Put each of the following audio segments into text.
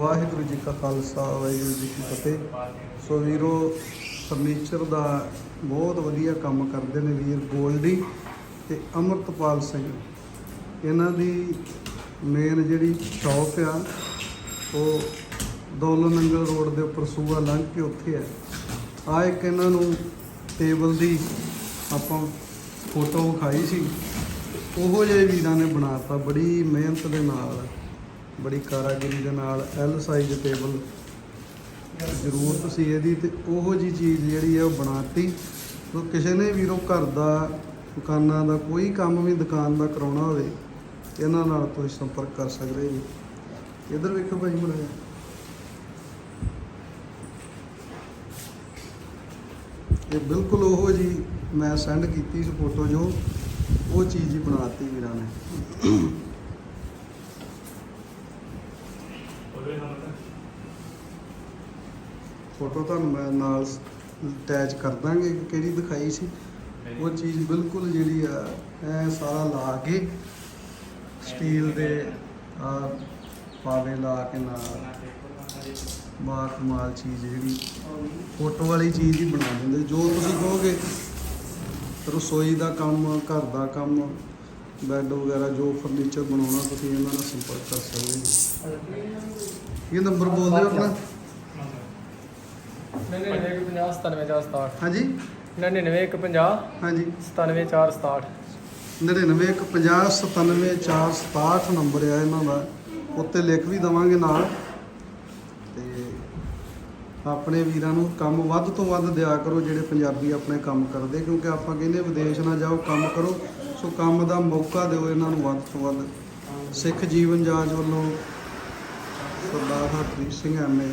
ਵਾਹਿਗੁਰੂ ਜੀ ਕਾ ਖਾਲਸਾ, ਵਾਹਿਗੁਰੂ ਜੀ ਕੀ ਫਤਿਹ। ਸੋ ਵੀਰੋ ਫਰਨੀਚਰ ਦਾ ਬਹੁਤ ਵਧੀਆ ਕੰਮ ਕਰਦੇ ਨੇ ਵੀਰ ਗੋਲਡੀ ਤੇ ਅਮਰਤਪਾਲ ਸਿੰਘ। ਇਹਨਾਂ ਦੀ ਮੇਨ ਜਿਹੜੀ ਸ਼ਾਪ ਆ, ਉਹ ਦੌਲਤ ਨੰਗਲ ਰੋਡ ਦੇ ਉੱਪਰ ਸੂਆ ਲੰਘ ਕੇ ਉੱਥੇ ਹੈ ਆ ਇੱਕ ਇਹਨਾਂ ਨੂੰ ਟੇਬਲ ਦੀ ਆਪਾਂ ਫੋਟੋ ਵਿਖਾਈ ਸੀ। ਉਹੋ ਜਿਹੇ ਵੀਰਾਂ ਨੇ ਬਣਾਤਾ, ਬੜੀ ਮਿਹਨਤ ਦੇ ਨਾਲ। ਬੜੀ ਕਾਰਾਗਰੀ ਦੇ ਨਾਲ ਐਲ ਸਾਈਜ਼ ਟੇਬਲ ਜ਼ਰੂਰਤ ਸੀ ਇਹਦੀ ਤੇ ਉਹੋ ਜੀ ਚੀਜ਼ ਜਿਹੜੀ ਹੈ ਉਹ ਬਣਾਤੀ। ਸੋ ਕਿਸੇ ਨੇ ਵੀਰੋ ਘਰ ਦਾ, ਦੁਕਾਨਾਂ ਦਾ ਕੋਈ ਕੰਮ ਵੀ ਦੁਕਾਨ ਦਾ ਕਰਾਉਣਾ ਹੋਵੇ, ਇਹਨਾਂ ਨਾਲ ਤੁਸੀਂ ਸੰਪਰਕ ਕਰ ਸਕਦੇ ਜੀ। ਇਧਰ ਵੇਖੋ ਭਾਈ ਮੁੰਡਾ ਇਹ ਬਿਲਕੁਲ ਉਹੋ ਜੀ ਮੈਂ ਸੈਂਡ ਕੀਤੀ ਸੀ ਫੋਟੋ ਜੋ, ਉਹ ਚੀਜ਼ ਹੀ ਬਣਾਤੀ ਵੀਰਾਂ ਨੇ। ਫੋਟੋ ਤੁਹਾਨੂੰ ਮੈਂ ਨਾਲ ਅਟੈਚ ਕਰ ਦਾਂਗੇ ਕਿ ਕਿਹੜੀ ਦਿਖਾਈ ਸੀ। ਉਹ ਚੀਜ਼ ਬਿਲਕੁਲ ਜਿਹੜੀ ਆ ਐ ਸਾਰਾ ਲਾ ਕੇ ਸਟੀਲ ਦੇ, ਆ, ਪਾਵੇ ਲਾ ਕੇ ਨਾਲ। ਬਾ ਕਮਾਲ ਚੀਜ਼ ਜਿਹੜੀ, ਫੋਟੋ ਵਾਲੀ ਚੀਜ਼ ਹੀ ਬਣਾ ਦਿੰਦੇ। ਜੋ ਤੁਸੀਂ ਕਹੋਗੇ, ਰਸੋਈ ਦਾ ਕੰਮ, ਘਰ ਦਾ ਕੰਮ ਬੈੱਡ ਵਗੈਰਾ, ਜੋ ਫਰਨੀਚਰ ਬਣਾਉਣਾ, ਤੁਸੀਂ ਇਹਨਾਂ ਨਾਲ ਸੰਪਰਕ ਕਰ ਸਕਦੇ ਹੋ। ਇਹ ਨੰਬਰ ਬੋਲ ਦਿਓ ਆਪਣਾ। ਨਹੀਂ ਨਹੀਂ ਇੱਕ 50 97 4 67 ਹਾਂਜੀ। 99 ਇੱਕ 50 ਹਾਂਜੀ। 97 4 67 9915097467 ਨੰਬਰ ਆ ਇਹਨਾਂ ਦਾ। ਉੱਤੇ ਲਿਖ ਵੀ ਦਵਾਂਗੇ ਨਾਲ। ਤੇ ਆਪਣੇ ਵੀਰਾਂ ਨੂੰ ਕੰਮ ਵੱਧ ਤੋਂ ਵੱਧ ਦਿਆ ਕਰੋ ਜਿਹੜੇ ਪੰਜਾਬੀ ਆਪਣੇ ਕੰਮ ਕਰਦੇ ਕਿਉਂਕਿ ਆਪਾਂ ਕਹਿੰਦੇ ਵਿਦੇਸ਼ ਨਾ ਜਾਓ ਕੰਮ ਕਰੋ। ਸੋ ਕੰਮ ਦਾ ਮੌਕਾ ਦਿਓ ਇਹਨਾਂ ਨੂੰ ਵੱਧ ਤੋਂ ਵੱਧ। ਸਿੱਖ ਜੀਵਨ ਜਾਂਚ ਵੱਲੋਂ ਸਰਦਾਰ ਹਰਪ੍ਰੀਤ ਸਿੰਘ ਐਮਏ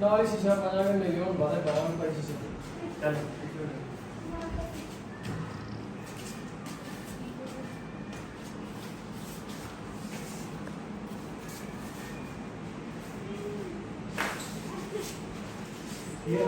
ਨਾਲ ਹੀ ਸ਼ੀਸ਼ਾ ਪਾ ਜਾਗੇ ਮੇਰੇ ਹੁਣ ਬਾਹਰ ਬਾਹਰ ਨੂੰ ਪਾਈ ਸ਼ੀਸ਼ੇ ਇਹ